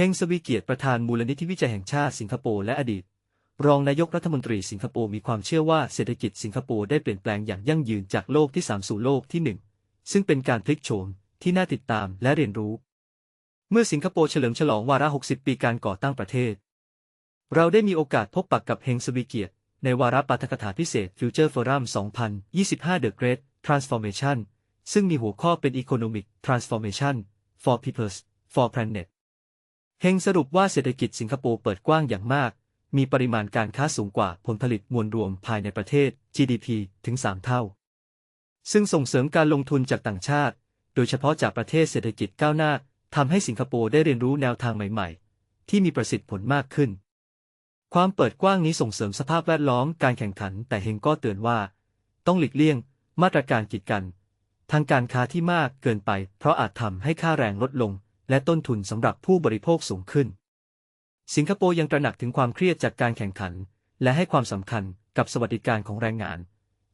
เฮงสวีเกียรติประธานมูลนิธิวิจัยแห่งชาติสิงคโปร์และอดีต รองนายกรัฐมนตรีสิงคโปร์มีความเชื่อว่าเศรษฐกิจสิงคโปร์ได้เปลี่ยนแปลงอย่างยั่งยืนจากโลกที่ 3 สู่โลกที่ 1 ซึ่งเป็นการพลิกโฉมที่น่าติดตามและเรียนรู้ เมื่อสิงคโปร์เฉลิมฉลองวาระ 60 ปีการก่อตั้งประเทศ เราได้มีโอกาสพบปะกกับเฮงสวีเกียรติในวาระปาฐกถาพิเศษ Future Forum 2025 The Great Transformation ซึ่งมีหัวข้อเป็น Economic Transformation for Peoples for Planet เฮงสรุปว่าเศรษฐกิจสิงคโปร์เปิดกว้างอย่างมาก มีปริมาณการค้าสูงกว่าผลผลิตมวลรวมภายในประเทศ GDP ถึง 3 เท่า ซึ่งส่งเสริมการลงทุนจากต่างชาติ โดยเฉพาะจากประเทศเศรษฐกิจก้าวหน้าทำให้สิงคโปร์ได้เรียนรู้แนวทางใหม่ ๆ ที่มีประสิทธิผลมากขึ้น ความเปิดกว้างนี้ส่งเสริมสภาพแวดล้อมการแข่งขัน แต่เฮงก็เตือนว่า ต้องหลีกเลี่ยง มาตรการกีดกัน ทางการค้าที่มากเกินไป เพราะอาจทำให้ค่าแรงลดลง และต้นทุนสำหรับผู้บริโภคสูงขึ้น สิงคโปร์ยังตระหนักถึงความเครียดจากการแข่งขัน และให้ความสำคัญกับสวัสดิการของแรงงาน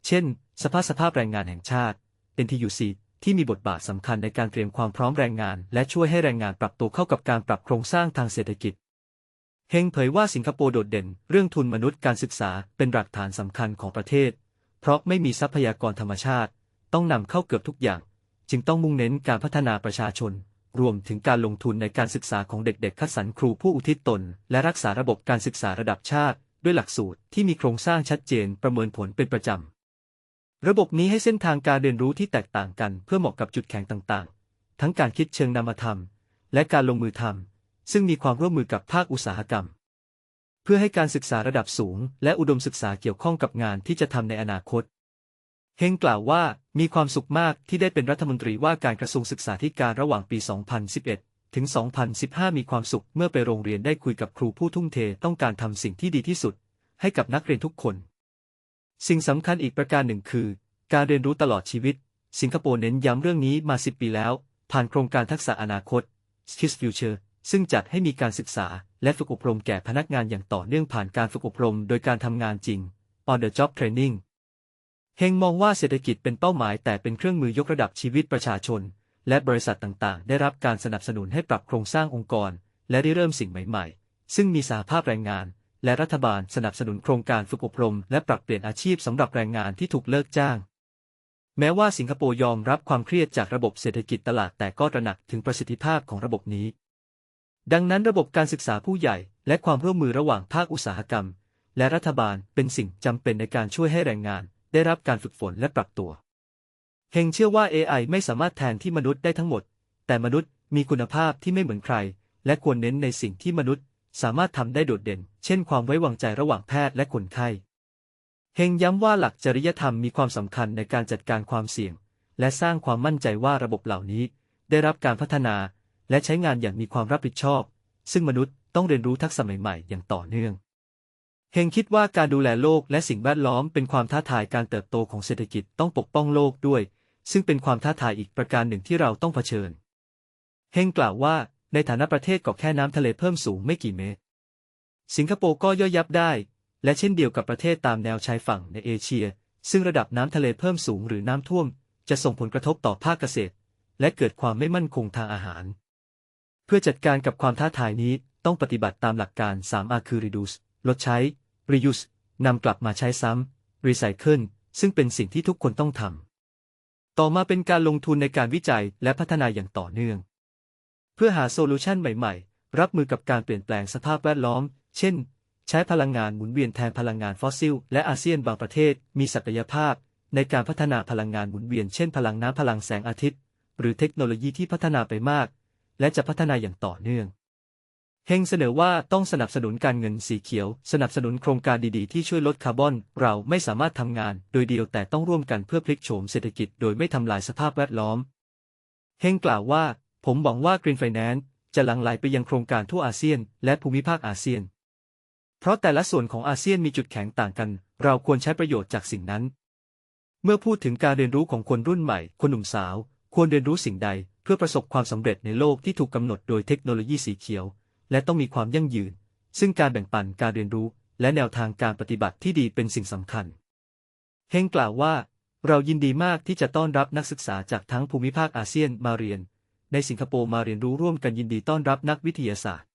เช่น สภาพสภาพแรงงานแห่งชาติ NTUC ที่มีบทบาทสำคัญในการเตรียมความพร้อมแรงงาน และช่วยให้แรงงานปรับตัวเข้ากับการปรับโครงสร้างทางเศรษฐกิจเฮงเผยว่าสิงคโปร์โดดเด่น เรื่องทุนมนุษย์การศึกษาเป็นหลักฐานสำคัญของประเทศ เพราะไม่มีทรัพยากรธรรมชาติ ต้องนำเข้าเกือบทุกอย่าง จึงต้องมุ่งเน้นการพัฒนาประชาชน รวมถึงการลงทุนในการศึกษาของเด็กๆ คัดสรรครูผู้อุทิศตน และรักษาระบบการศึกษาระดับชาติ ด้วยหลักสูตรที่มีโครงสร้างชัดเจนประเมินผลเป็นประจำ ระบบนี้ให้เส้นทางการเรียนรู้ที่แตกต่างกันเพื่อเหมาะกับจุดแข็งต่างๆ ทั้งการคิดเชิงนามธรรม และการลงมือทำซึ่งมีความร่วมมือกับภาคอุตสาหกรรม เพื่อให้การศึกษาระดับสูง และอุดมศึกษาเกี่ยวข้องกับงานที่จะทำในอนาคต เฮงกล่าวว่ามีความสุขมากที่ได้เป็นรัฐมนตรีว่าการกระทรวงศึกษาธิการระหว่างปี 2011 ถึง 2015 มีความสุขเมื่อไปโรงเรียนได้คุยกับครูผู้ทุ่มเทต้องการทำสิ่งที่ดีที่สุด ให้กับนักเรียนทุกคน สิ่งสำคัญอีกประการหนึ่งคือ การเรียนรู้ตลอดชีวิต สิงคโปร์เน้นย้ำเรื่องนี้มา 10 ปีแล้ว ผ่านโครงการทักษะอนาคต Skills Future ซึ่งจัดให้มีการศึกษาและฝึกอบรมแก่พนักงานอย่างต่อเนื่องผ่านการฝึกอบรม โดยการทำงานจริง on the job training เฮงมองว่าเศรษฐกิจเป็นเป้าหมายแต่เป็นเครื่องมือยกระดับชีวิตประชาชน และบริษัทต่างๆ ได้รับการสนับสนุนให้ปรับโครงสร้างองค์กร และได้เริ่มสิ่งใหม่ๆ ซึ่งมีสาภาพแรงงาน และรัฐบาลสนับสนุนโครงการฝึกอบรม และปรับเปลี่ยนอาชีพสำหรับแรงงานที่ถูกเลิกจ้าง แม้ว่าสิงคโปร์ยอมรับความเครียดจากระบบเศรษฐกิจตลาดแต่ก็ตระหนักถึงประสิทธิภาพของระบบนี้ ดังนั้นระบบการศึกษาผู้ใหญ่ และความร่วมมือระหว่างภาคอุตสาหกรรม และรัฐบาลเป็นสิ่งจำเป็นในการช่วยให้แรงงาน ได้รับการฝึกฝนและปรับตัว เฮงเชื่อว่า AI ไม่สามารถแทนที่มนุษย์ได้ทั้งหมด แต่มนุษย์มีคุณภาพที่ไม่เหมือนใคร และควรเน้นในสิ่งที่มนุษย์สามารถทำได้โดดเด่น เช่นความไว้วางใจระหว่างแพทย์และคนไข้ เฮงย้ำว่าหลักจริยธรรมมีความสำคัญในการจัดการความเสี่ยง และสร้างความมั่นใจว่าระบบเหล่านี้ ได้รับการพัฒนา และใช้งานอย่างมีความรับผิดชอบ ซึ่งมนุษย์ต้องเรียนรู้ทักษะใหม่ๆ อย่างต่อเนื่อง เฮงคิดว่าการดูแลโลกและสิ่งแวดล้อมเป็นความท้าทายการเติบโตของเศรษฐกิจต้องปกป้องโลกด้วย ซึ่งเป็นความท้าทายอีกประการหนึ่งที่เราต้องเผชิญ เฮงกล่าวว่า ในฐานะประเทศเกาะแค่น้ำทะเลเพิ่มสูงไม่กี่เมตร สิงคโปร์ก็ย่อยยับได้ และเช่นเดียวกับประเทศตามแนวชายฝั่งในเอเชีย ซึ่งระดับน้ำทะเลเพิ่มสูงหรือน้ำท่วม จะส่งผลกระทบต่อภาคเกษตร และเกิดความไม่มั่นคงทางอาหาร เพื่อจัดการกับความท้าทายนี้ต้องปฏิบัติตามหลักการ 3R คือ reduce ลดใช้ reuse นำกลับมาใช้ซ้ำ recycle ซึ่งเป็นสิ่งที่ทุกคนต้องทำ ต่อมาเป็นการลงทุนในการวิจัยและพัฒนาอย่างต่อเนื่อง เพื่อหาโซลูชันใหม่ๆ รับมือกับการเปลี่ยนแปลงสภาพแวดล้อม เช่น ใช้พลังงานหมุนเวียนแทนพลังงานฟอสซิล และอาเซียนบางประเทศ มีศักยภาพ ในการพัฒนาพลังงานหมุนเวียน เช่น พลังน้ำพลังแสงอาทิตย์ หรือเทคโนโลยีที่พัฒนาไปมาก และจะพัฒนาอย่างต่อเนื่อง เฮงเสนอว่าต้องสนับสนุนการเงินสีเขียว สนับสนุนโครงการดีๆ ที่ช่วยลดคาร์บอน เราไม่สามารถทำงานโดยเดียวแต่ต้องร่วมกันเพื่อพลิกโฉมเศรษฐกิจโดยไม่ทำลายสภาพแวดล้อม เฮงกล่าวว่า ผมหวังว่า Green Finance จะหลั่งไหลไปยังโครงการทั่วอาเซียน และภูมิภาคอาเซียน เพราะแต่ละส่วนของอาเซียนมีจุดแข็งต่างกัน เราควรใช้ประโยชน์จากสิ่งนั้น เมื่อพูดถึงการเรียนรู้ของคนรุ่นใหม่ คนหนุ่มสาว ควรเรียนรู้สิ่งใด เพื่อประสบความสำเร็จในโลกที่ถูกกำหนดโดยเทคโนโลยีสีเขียว และต้องมีความยั่งยืน ซึ่งการแบ่งปันการเรียนรู้ และแนวทางการปฏิบัติที่ดีเป็นสิ่งสำคัญ เฮงกล่าวว่า เรายินดีมากที่จะต้อนรับนักศึกษาจากทั้งภูมิภาคอาเซียนมาเรียน ในสิงคโปร์มาเรียนรู้ร่วมกันยินดีต้อนรับนักวิทยาศาสตร์